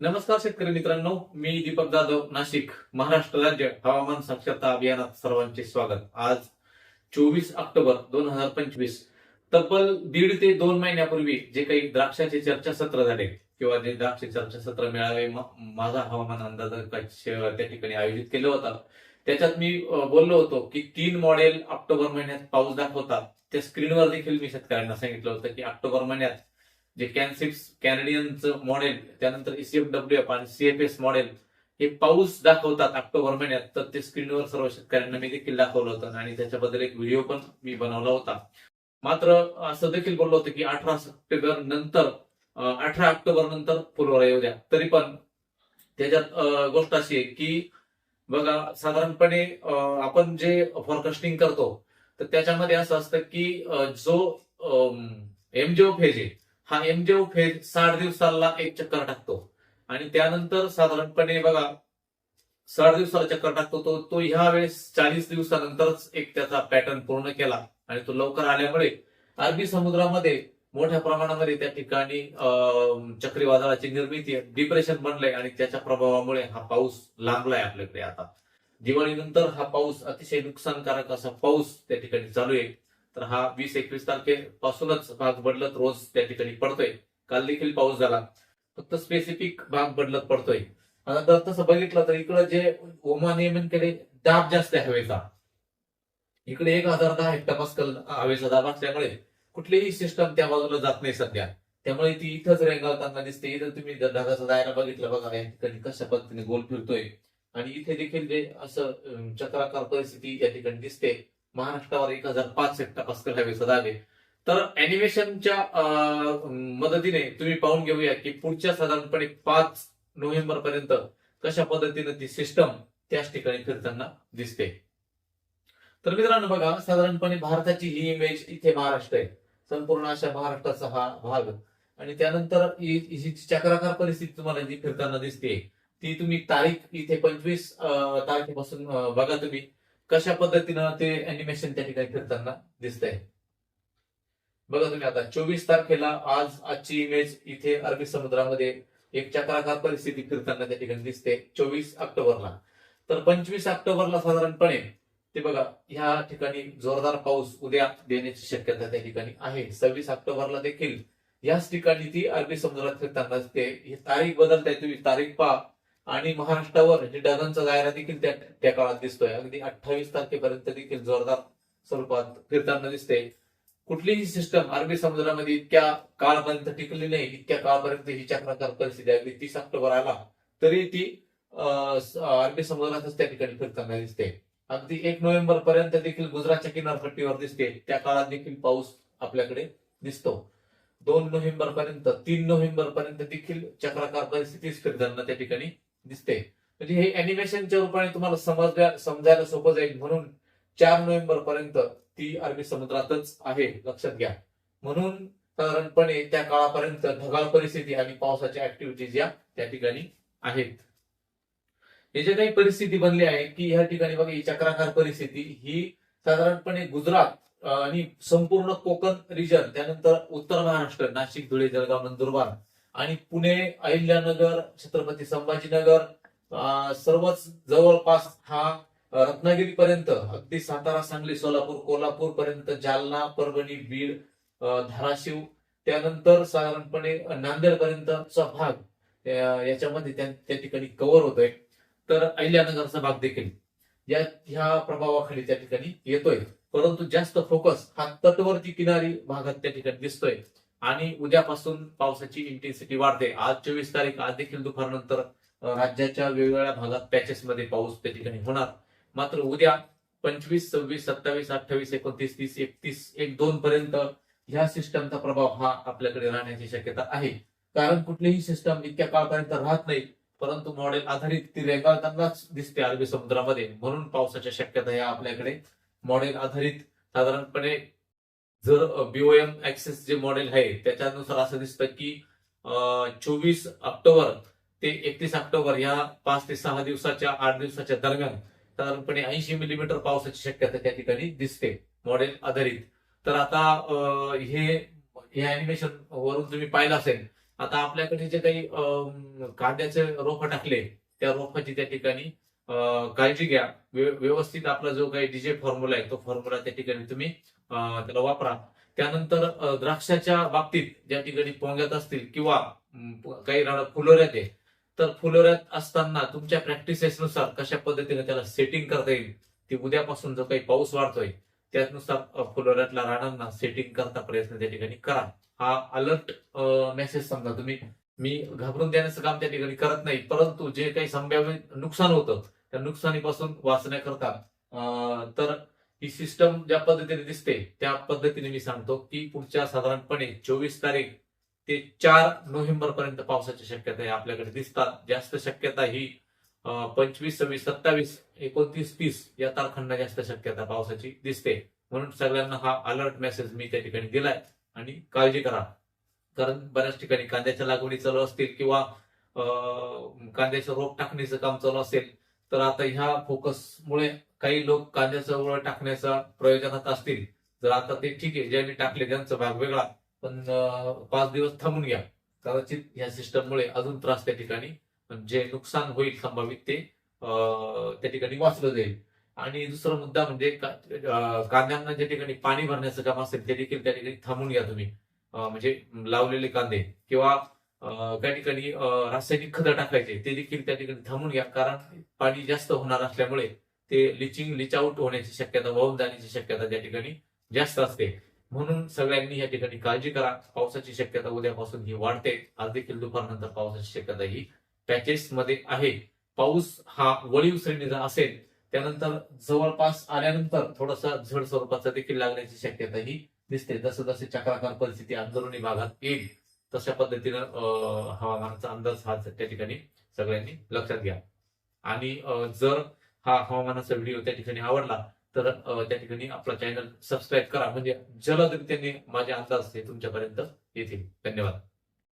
नमस्कार शेतकरी मित्रांनो मी दीपक जाधव नाशिक महाराष्ट्र राज्य हवामान साक्षरता अभियानात सर्वांचे स्वागत. आज चोवीस ऑक्टोबर दोन हजार पंचवीस तब्बल दीड ते दोन महिन्यापूर्वी जे काही द्राक्षाचे चर्चासत्र झाले किंवा जे द्राक्ष चर्चासत्र मिळावे माझा हवामान अंदाज त्या ठिकाणी आयोजित केलं होतं. त्याच्यात मी बोललो होतो की तीन मॉडेल ऑक्टोबर महिन्यात पाऊस दाखवतात. त्या स्क्रीनवर देखील मी शेतकऱ्यांना सांगितलं होतं की ऑक्टोबर महिन्यात जे कॅन्सिप्स कॅनडियनचं मॉडेल त्यानंतर डब्ल्यू एफ आणि सीएफएस मॉडेल हे पाऊस दाखवतात ऑक्टोबर महिन्यात. तर ते स्क्रीनवर सर्व शेतकऱ्यांना मी देखील दाखवलं होतं आणि त्याच्याबद्दल एक व्हिडिओ पण मी बनवला होता. मात्र असं देखील बोललो होतं की अठरा सप्टेंबर नंतर अठरा ऑक्टोबर नंतर पूर्व येऊ द्या. तरी पण त्याच्यात गोष्ट अशी आहे की बघा साधारणपणे आपण जे फॉरकास्टिंग करतो तर त्याच्यामध्ये असं असतं की जो एमजेओ फेज आहे हा एमजेओ फेज साठ दिवसाला एक चक्कर टाकतो. आणि त्यानंतर साधारणपणे बघा साठ दिवसाला चक्कर टाकतो तो तो ह्या वेळेस चाळीस दिवसानंतरच एक त्याचा पॅटर्न पूर्ण केला. आणि तो लवकर आल्यामुळे अरबी समुद्रामध्ये मोठ्या प्रमाणामध्ये त्या ठिकाणी अं, चक्रीवादळाची निर्मिती डिप्रेशन बनलंय आणि त्याच्या प्रभावामुळे हा पाऊस लांबलाय आपल्याकडे आता. दिवाळीनंतर हा पाऊस अतिशय नुकसानकारक असा पाऊस त्या ठिकाणी चालू आहे. तर हा वीस एकवीस तारखेपासूनच भाग बदलत रोज त्या ठिकाणी पडतोय. काल देखील पाऊस झाला. फक्त स्पेसिफिक भाग बदलत पडतोय. आता जर तसं बघितलं तर इकडं जे नियमन केले दाब जास्त आहे हवेचा. इकडे एक हजार दहा हेक्टापास्कल हवेचा दाब असल्यामुळे कुठलीही सिस्टम त्या बाजूला जात नाही सध्या. त्यामुळे ती इथंच रेंगावताना दिसते. इथं तुम्ही जर ढगाचा दायरा बघितलं बघा या ठिकाणी कशा पद्धतीने गोल फिरतोय. आणि इथे देखील जे असं चक्राकार परिस्थिती या ठिकाणी दिसते. महाराष्ट्रावर एक हजार पाच हेक्टोपास्कल हवेचा दाब आहे तर अॅनिमेशनच्या मदतीने तुम्ही पाहून घेऊया की पुढच्या साधारणपणे पाच नोव्हेंबर पर्यंत कशा पद्धतीने ती सिस्टम त्याच ठिकाणी फिरताना दिसते. तर मित्रांनो बघा साधारणपणे भारताची ही इमेज इथे महाराष्ट्र आहे. संपूर्ण अशा महाराष्ट्राचा हा भाग. आणि त्यानंतर ही चक्राकार परिस्थिती तुम्हाला जी फिरताना दिसते ती तुम्ही तारीख इथे पंचवीस तारखेपासून बघा तुम्ही. कशा पद्धतीनं ते अॅनिमेशन त्या ठिकाणी फिरताना दिसतंय? बघा तुम्ही आता चोवीस तारखेला आज आजची इमेज इथे अरबी समुद्रामध्ये एक चक्राकार परिस्थिती फिरताना त्या ठिकाणी दिसते चोवीस ऑक्टोबरला. तर पंचवीस ऑक्टोबरला साधारणपणे ते बघा ह्या ठिकाणी जोरदार पाऊस उद्या देण्याची शक्यता त्या ठिकाणी आहे. सव्वीस ऑक्टोबरला देखील याच ठिकाणी ती अरबी समुद्रात फिरताना दिसते. ही तारीख बदलताय तुम्ही तारीख पहा. आणि महाराष्ट्रावर जे ढगांचा दायरा देखील त्या त्या काळात दिसतोय. अगदी अठ्ठावीस तारखेपर्यंत देखील जोरदार स्वरूपात फिरताना दिसते. कुठलीही सिस्टम अरबी समुद्रामध्ये इतक्या काळपर्यंत टिकली नाही इतक्या काळपर्यंत ही चक्राकार परिस्थिती अगदी तीस ऑक्टोबर आला तरी ती अरबी समुद्रातच त्या ठिकाणी फिरताना दिसते. अगदी एक नोव्हेंबर पर्यंत देखील गुजरातच्या किनारपट्टीवर दिसते. त्या काळात देखील पाऊस आपल्याकडे दिसतो. दोन नोव्हेंबर पर्यंत तीन नोव्हेंबर पर्यंत देखील चक्राकार परिस्थितीच फिरताना त्या ठिकाणी दिसते. म्हणजे हे अॅनिमेशनच्या रूपाने तुम्हाला समजल्या समजायला सोपं जाईल म्हणून चार नोव्हेंबर पर्यंत ती अरबी समुद्रातच आहे लक्षात घ्या. म्हणून साधारणपणे त्या काळापर्यंत ढगाळ परिस्थिती आणि पावसाच्या ऍक्टिव्हिटीज या त्या ठिकाणी आहेत. हे जे काही परिस्थिती बनली आहे की ह्या ठिकाणी बघा ही चक्राकार परिस्थिती ही साधारणपणे गुजरात आणि संपूर्ण कोकण रिजन त्यानंतर उत्तर महाराष्ट्र नाशिक धुळे जळगाव नंदुरबार आणि पुणे अहिल्यानगर छत्रपती संभाजीनगर अं, सर्वच जवळपास हा रत्नागिरी पर्यंत अगदी सातारा सांगली सोलापूर कोल्हापूर पर्यंत जालना परभणी बीड धाराशिव त्यानंतर साधारणपणे नांदेड पर्यंतचा भाग याच्यामध्ये त्या त्या ठिकाणी कव्हर होतोय. तर अहिल्यानगरचा भाग देखील या ह्या प्रभावाखाली त्या ठिकाणी येतोय. परंतु जास्त फोकस हा तटवर्ती किनारी भागात त्या ठिकाणी दिसतोय. आणि उद्यापासून पावसाची इंटेन्सिटी वाढते. आज चोवीस तारीख आज देखील दुपारनंतर राज्याच्या वेगवेगळ्या भागात पॅचेस मध्ये पाऊस त्या ठिकाणी होणार. मात्र उद्या पंचवीस सव्वीस सत्तावीस अठ्ठावीस एकोणतीस तीस एकतीस एक दोन पर्यंत ह्या सिस्टमचा प्रभाव हा आपल्याकडे राहण्याची शक्यता आहे. कारण कुठलीही सिस्टम इतक्या काळपर्यंत राहत नाही परंतु मॉडेल आधारित ती रेंगाळतानाच दिसते अरबी समुद्रामध्ये. म्हणून पावसाच्या शक्यता या आपल्याकडे मॉडेल आधारित साधारणपणे जर बीओएम ऍक्सेस जे मॉडेल आहे त्याच्यानुसार असं दिसतं की चोवीस ऑक्टोबर ते एकतीस ऑक्टोबर या पाच ते सहा दिवसाच्या आठ दिवसाच्या दरम्यान साधारणपणे ऐंशी मिलीमीटर पावसाची शक्यता त्या ठिकाणी दिसते मॉडेल आधारित. तर आता हे हे अॅनिमेशन वरून तुम्ही पाहिलं असेल आता आपल्याकडे जे काही कांद्याचे रोप टाकले त्या रोपाची त्या ठिकाणी काळजी घ्या. व्यवस्थित आपला जो काही डीजे फॉर्म्युला आहे तो फॉर्म्युला त्या ठिकाणी तुम्ही त्याला वापरा. त्यानंतर द्राक्षाच्या बाबतीत ज्या ठिकाणी पोंग्यात असतील किंवा काही राहणार फुलोऱ्यात आहे तर फुलोऱ्यात असताना तुमच्या प्रॅक्टिसेसनुसार कशा पद्धतीने त्याला सेटिंग करता येईल? ती उद्यापासून जो काही पाऊस वाढतोय त्यानुसार फुलोऱ्यातल्या राणांना सेटिंग करता प्रयत्न त्या ठिकाणी करा. हा अलर्ट मेसेज समजा तुम्ही मी घाबरून देण्याचं काम त्या ठिकाणी करत नाही परंतु जे काही संभाव्य नुकसान होतं त्या नुकसानीपासून वाचण्याकरता तर ही सिस्टम ज्या पद्धतीने दिसते त्या पद्धतीने मी सांगतो की पुढच्या साधारणपणे चोवीस तारीख ते चार नोव्हेंबर पर्यंत पावसाची शक्यता आहे आपल्याकडे दिसतात. जास्त शक्यता ही पंचवीस सव्वीस सत्तावीस एकोणतीस तीस या तारखांना जास्त शक्यता पावसाची दिसते. म्हणून सगळ्यांना हा अलर्ट मेसेज मी त्या ठिकाणी दिलाय आणि काळजी करा. कारण बऱ्याच ठिकाणी कांद्याच्या लागवडी चालू असतील किंवा कांद्याचं रोप टाकण्याचं काम चालू असेल तर आता ह्या फोकसमुळे काही लोक कांद्याचं रोप टाकण्याचा प्रयोजनात असतील जर आता ते ठीक आहे ज्यांनी टाकले त्यांचा भाग वेगळा पण पाच दिवस थांबून घ्या. कदाचित या सिस्टममुळे अजून त्रास त्या ठिकाणी जे नुकसान होईल संभावित ते त्या ठिकाणी वाचलं जाईल. आणि दुसरा मुद्दा म्हणजे कांद्यांना ज्या ठिकाणी पाणी भरण्याचं काम असेल ते देखील त्या ठिकाणी थांबून घ्या तुम्ही. म्हणजे लावलेले कांदे किंवा त्या ठिकाणी रासायनिक खतं टाकायचे ते देखील त्या ठिकाणी थांबून घ्या कारण पाणी जास्त होणार असल्यामुळे ते लिचिंग लिच आउट होण्याची शक्यता वाहून जाण्याची शक्यता त्या ठिकाणी जास्त असते. म्हणून सगळ्यांनी या ठिकाणी काळजी करा. पावसाची शक्यता उद्यापासून ही वाढते. आज देखील दुपारनंतर पावसाची शक्यता ही पॅचेस मध्ये आहे. पाऊस हा वळीव श्रेणीचा असेल त्यानंतर जवळपास आल्यानंतर थोडासा झड स्वरूपाचा देखील लागण्याची शक्यता ही दिसते. जसं जसे चक्राकार परिस्थिती अंदरुणी भागात येईल तशा पद्धतीनं अं, हवामानाचा अंदाज हा त्या ठिकाणी सगळ्यांनी लक्षात घ्या. आणि जर हा हवामानाचा व्हिडिओ त्या ठिकाणी आवडला तर त्या ठिकाणी आपला चॅनल सबस्क्राईब करा. म्हणजे जलदरीत्याने माझे अंदाज ते तुमच्यापर्यंत येतील. धन्यवाद.